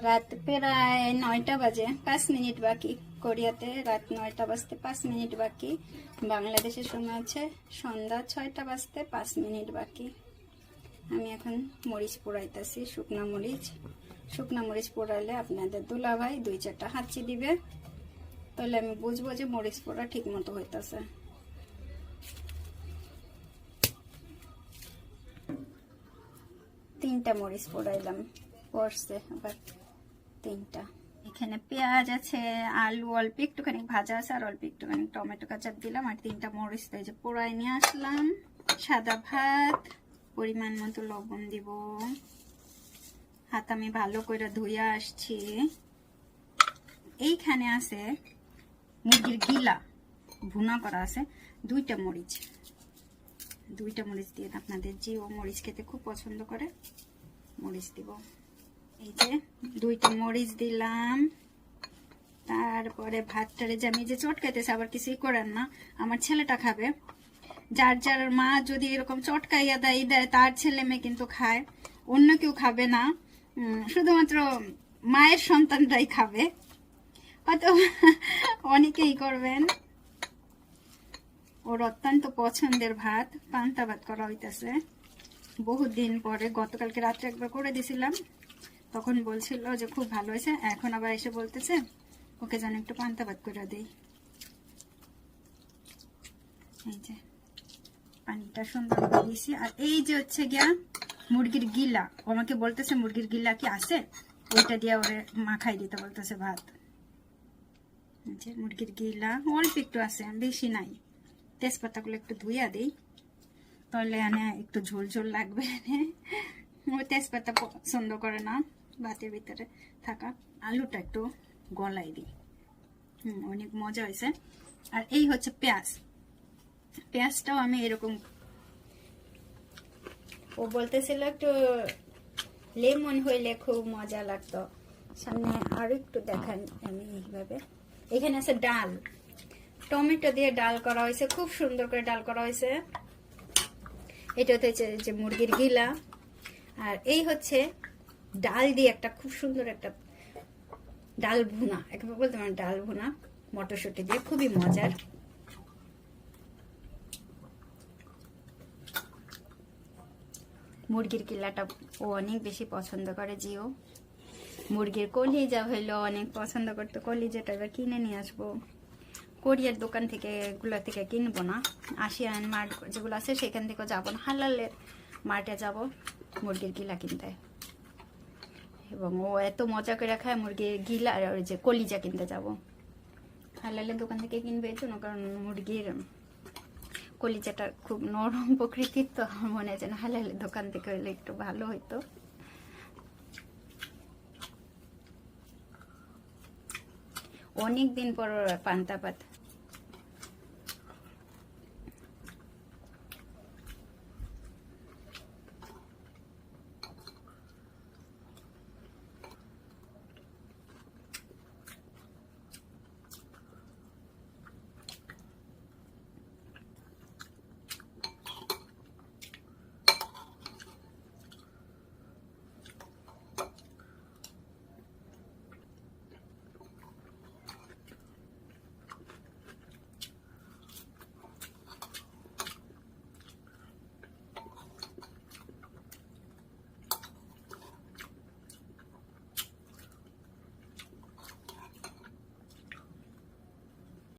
রাত প্রায় নয়টা বাজে, পাঁচ মিনিট বাকি। কোরিয়াতে রাত নয়টা বাজতে পাঁচ মিনিট বাকি। বাংলাদেশের সময় আছে সন্ধ্যা ছয়টা বাজতে পাঁচ মিনিট বাকি। আমি এখন মরিচ পোড়াইতেছি, শুকনা মরিচ। শুকনা মরিচ পোড়াইলে আপনাদের দুলাভাই দুই চারটা হাঁচি দিবে। তাহলে আমি বুঝব যে মরিচ পোড়া ঠিক মতো হইতেছে। তিনটা মরিচ পোড়াইলাম। পড়ছে আবার তিনটা। এখানে পেঁয়াজ আছে, আলু অল্প একটুখানি, ভাজা আছে আর অল্প একটুখানি টমেটো কাচাপ দিলাম আর তিনটা মরিচ তো এই যে পোড়াই নিয়ে আসলাম। সাদা ভাত, পরিমাণ মতো লবণ দিব। হাত আমি ভালো করে ধুয়ে আসছি। এইখানে আছে মুরগির গিলা, ভুনা করা আছে, দুইটা মরিচ। দুইটা মরিচ দিয়ে আপনাদের যে ও মরিচ খেতে খুব পছন্দ করে, মরিচ দিব। এই যে দুইটা মরিচ দিলাম। তারপরে ভাতটারে যে আমি যে চটকাইতেছে, আবার কিছুই করেন না। আমার ছেলেটা খাবে। যার যার মা যদি এরকম চটকাইয়া দেয় দেয়, তার ছেলে মেয়ে কিন্তু খায়। অন্য কেউ খাবে না। শুধুমাত্র মায়ের সন্তানরাই খাবে। হয়তো অনেকেই করবেন। ওর অত্যন্ত পছন্দের ভাত, পান্তা ভাত করা হইতেছে। বহুত দিন পরে, গতকালকে রাত্রে একবার করে দিছিলাম। তখন বলছিল যে খুব ভালো হয়েছে, এখন আবার এসে বলতেছে, ওকে যেন একটু পান্তা ভাত করে দিই। এই যে, পানিটা সুন্দর দিয়েছি। আর এই যে হচ্ছে গিয়া মুরগির গিলা, ও আমাকে বলতেছে, মুরগির গিলা কি আছে? ওইটা দিয়ে ওরে মাখাই দিতে বলতেছে ভাত। যে, মুরগির গিলা, অল্প একটু আছে, বেশি নাই। তেজপাতাগুলো একটু ধুইয়া দিই। তাহলে এনে একটু ঝোল ঝোল লাগবে এনে। ও তেজপাতা পছন্দ করে না। ভাতের ভিতরে থাকা আলুটা একটু গলাই দিই। হুম, অনেক মজা হয়েছে। আর এই হচ্ছে পেঁয়াজ। পেঁয়াজটাও আমি এরকম ও বলতেছিল একটু লেমন হইলে খুব মজা লাগতো। সামনে আরও একটু দেখান আমি এইভাবে। এখানে আছে ডাল। টমেটো দিয়ে ডাল করা হয়েছে, খুব সুন্দর করে ডাল করা হয়েছে। এটা হচ্ছে যে মুরগির গিলা। আর এই হচ্ছে ডাল দিয়ে একটা খুব সুন্দর একটা ডাল ভুনা, একবার বলতে পারেন ডাল ভুনা, মটরশুঁটি দিয়ে, খুবই মজার। মুরগির কিলাটা ও অনেক বেশি পছন্দ করে জিও। মুরগির কলিজা হইল, অনেক পছন্দ করতো, কলিজাটা এবার কিনে নিয়ে আসব। কোরিয়ার দোকান থেকে এগুলো থেকে কিনবো না। আসিয়ান মার্ট যেগুলো আছে, সেখান থেকেও যাব না, হালালের মার্টে যাব মুরগির গিলা কিনতে। এবং ও এত মজা করে খায় মুরগির গিলা আর ওই যে কলিজা কিনতে যাব। হালালের দোকান থেকে কিনবে এই জন্য, কারণ মুরগির কলিজাটা খুব নরম প্রকৃতির, তো আমার মনে হয় যেন হালালের দোকান থেকে হলে একটু ভালো হইতো। অনেক দিন পর পান্তা ভাত